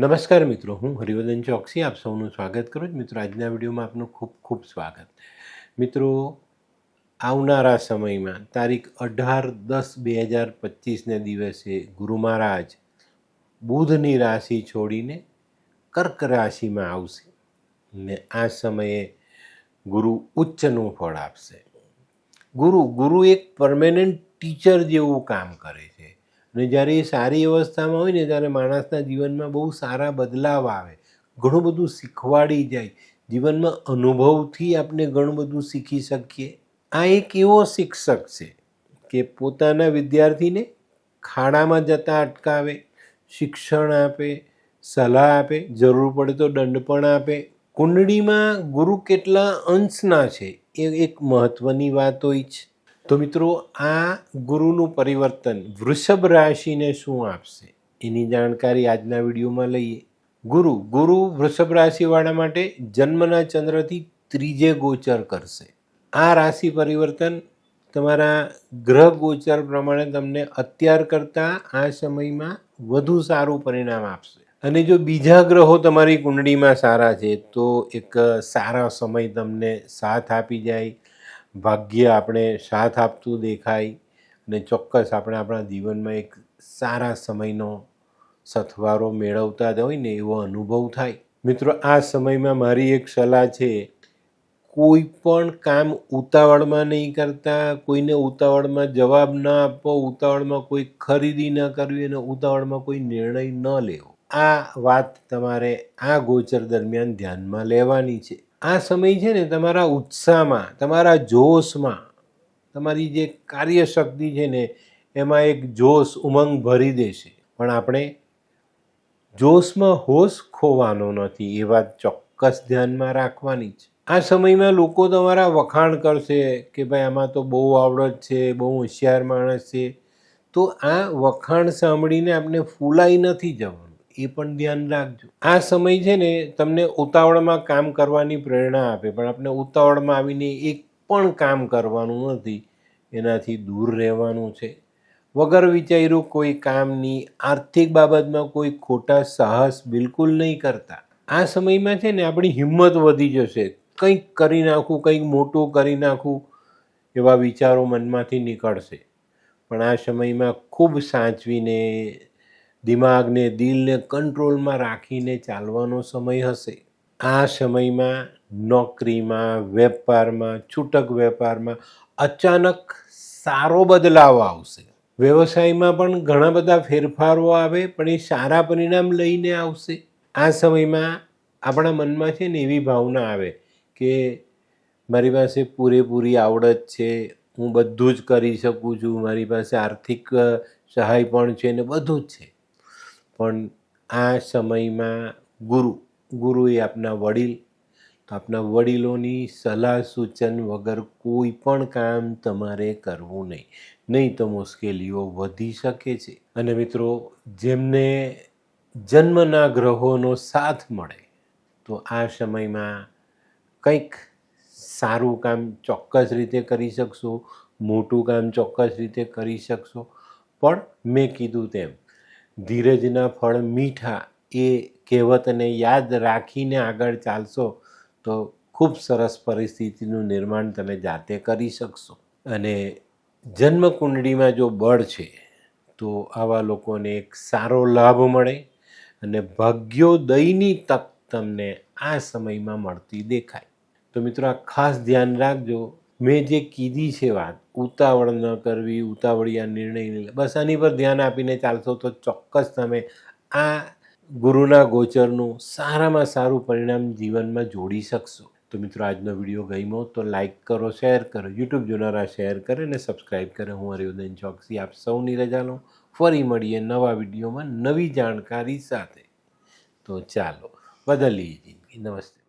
નમસ્કાર મિત્રો, હું હરિવર્ધન ચોકસી, આપ સૌનું સ્વાગત કરું છું. મિત્રો, આજના વિડીયોમાં આપનું ખૂબ ખૂબ સ્વાગત. મિત્રો, આવનારા સમયમાં, તારીખ અઢાર દસ બે હજાર પચીસને દિવસે ગુરુ મહારાજ બુધની રાશિ છોડીને કર્ક રાશિમાં આવશે ને આ સમયે ગુરુ ઉચ્ચનું ફળ આપશે. ગુરુ ગુરુ એક પરમેનન્ટ ટીચર જેવું કામ કરે છે. અને જ્યારે એ સારી અવસ્થામાં હોય ને, ત્યારે માણસના જીવનમાં બહુ સારા બદલાવ આવે. ઘણું બધું શીખવાડી જાય. જીવનમાં અનુભવથી આપણે ઘણું બધું શીખી શકીએ. આ એક એવો શિક્ષક છે કે પોતાના વિદ્યાર્થીને ખાડામાં જતાં અટકાવે, શિક્ષણ આપે, સલાહ આપે, જરૂર પડે તો દંડ પણ આપે. કુંડળીમાં ગુરુ કેટલા અંશના છે એ એક મહત્ત્વની વાત હોય છે તો મિત્રો, આ ગુરુનું પરિવર્તન વૃષભ રાશિને શું આપશે? એની જાણકારી આજના વિડીયોમાં લઈએ. ગુરુ ગુરુ વૃષભ રાશિવાળા માટે જન્મના ચંદ્રથી ત્રીજે ગોચર કરશે. આ રાશિ પરિવર્તન તમારા ગ્રહ ગોચર પ્રમાણે તમને અત્યાર કરતાં આ સમયમાં વધુ સારું પરિણામ આપશે. અને જો બીજા ગ્રહો તમારી કુંડળીમાં સારા છે, તો એક સારા સમય તમને સાથ આપી જાય. ભાગ્ય આપણે સાથ આપતું દેખાય અને ચોક્કસ આપણે આપણા જીવનમાં એક સારા સમયનો સથવારો મેળવતા હોય ને એવો અનુભવ થાય. મિત્રો, આ સમયમાં મારી એક સલાહ છે, કોઈ પણ કામ ઉતાવળમાં નહીં કરતા, કોઈને ઉતાવળમાં જવાબ ન આપવો ઉતાવળમાં કોઈ ખરીદી ન કરવી અને ઉતાવળમાં કોઈ નિર્ણય ન લેવો. આ વાત તમારે આ ગોચર દરમિયાન ધ્યાનમાં લેવાની છે. આ સમય છે ને તમારા ઉત્સાહમાં, તમારા જોશમાં, તમારી જે કાર્યશક્તિ છે ને, એમાં એક જોશ ઉમંગ ભરી દેશે. પણ આપણે જોશમાં હોશ ખોવાનો નથી, એ વાત ચોક્કસ ધ્યાનમાં રાખવાની છે. આ સમયમાં લોકો તમારા વખાણ કરશે કે ભાઈ આમાં તો બહુ આવડત છે, બહુ હોશિયાર માણસ છે. તો આ વખાણ સાંભળીને આપણે ફૂલાઈ નથી જવાનું. એ પણ ધ્યાન રાખજો. આ સમય છે ને તમને ઉતાવળમાં કામ કરવાની પ્રેરણા આપે, પણ આપણે ઉતાવળમાં આવીને એક પણ કામ કરવાનું નથી, એનાથી દૂર રહેવાનું છે. વગર વિચાર્યું કોઈ કામની આર્થિક બાબતમાં કોઈ ખોટા સાહસ બિલકુલ નહીં કરતા. આ સમયમાં છે ને આપણી હિંમત વધી જશે. કંઈક કરી નાખું, કંઈક મોટું કરી નાખું એવા વિચારો મનમાંથી નીકળશે. પણ આ સમયમાં ખૂબ સાચવીને દિમાગને, દિલને કંટ્રોલમાં રાખીને ચાલવાનો સમય હશે. આ સમયમાં નોકરીમાં, વેપારમાં, છૂટક વેપારમાં અચાનક સારો બદલાવ આવશે. વ્યવસાયમાં પણ ઘણા બધા ફેરફારો આવે, પણ એ સારા પરિણામ લઈને આવશે. આ સમયમાં આપણા મનમાં છે ને એવી ભાવના આવે કે મારી પાસે પૂરેપૂરી આવડત છે, હું બધું જ કરી શકું છું, મારી પાસે આર્થિક સહાય પણ છે ને બધું જ છે. પણ આ સમયમાં ગુરુ ગુરુ એ આપના વડીલ, તો આપના વડીલોની સલાહ સૂચન વગર કોઈ પણ કામ તમારે કરવું નહીં. નહીં તો મુશ્કેલીઓ વધી શકે છે. અને મિત્રો, જેમને જન્મના ગ્રહોનો સાથ મળે, તો આ સમયમાં કંઈક સારું કામ ચોક્કસ રીતે કરી શકશો, મોટું કામ ચોક્કસ રીતે કરી શકશો. પણ મેં કીધું તેમ ધીરજના ફળ મીઠા એ કહેવતને યાદ રાખીને આગળ ચાલશો તો ખૂબ સરસ પરિસ્થિતિનું નિર્માણ તમે જાતે કરી શકશો. અને જન્મ કુંડળીમાં જો બળ છે, તો આવા લોકોને એક સારો લાભ મળે અને ભાગ્યોદયની તક તમને આ સમયમાં મળતી દેખાય. તો મિત્રો, આ ખાસ ધ્યાન રાખજો. મેં જે કીધી છે વાત ઉતાવળ ન કરવી, ઉતાવળિયા નિર્ણય લે- બસ આની પર ધ્યાન આપીને ચાલશો તો ચોક્કસ તમે આ ગુરુના ગોચરનું સારામાં સારું પરિણામ જીવનમાં જોડી શકશો. તો મિત્રો, આજનો વીડિયો ગમ્યો તો લાઇક કરો, શેર કરો, યુટ્યુબ જોનારા શેર કરે અને સબસ્ક્રાઈબ કરે. હું હરિવર્ધન ચોકસી, આપ સૌની રજા લઉં. ફરી મળીએ નવા વિડીયોમાં નવી જાણકારી સાથે. તો ચાલો, બદલીએ જિંદગી. નમસ્તે.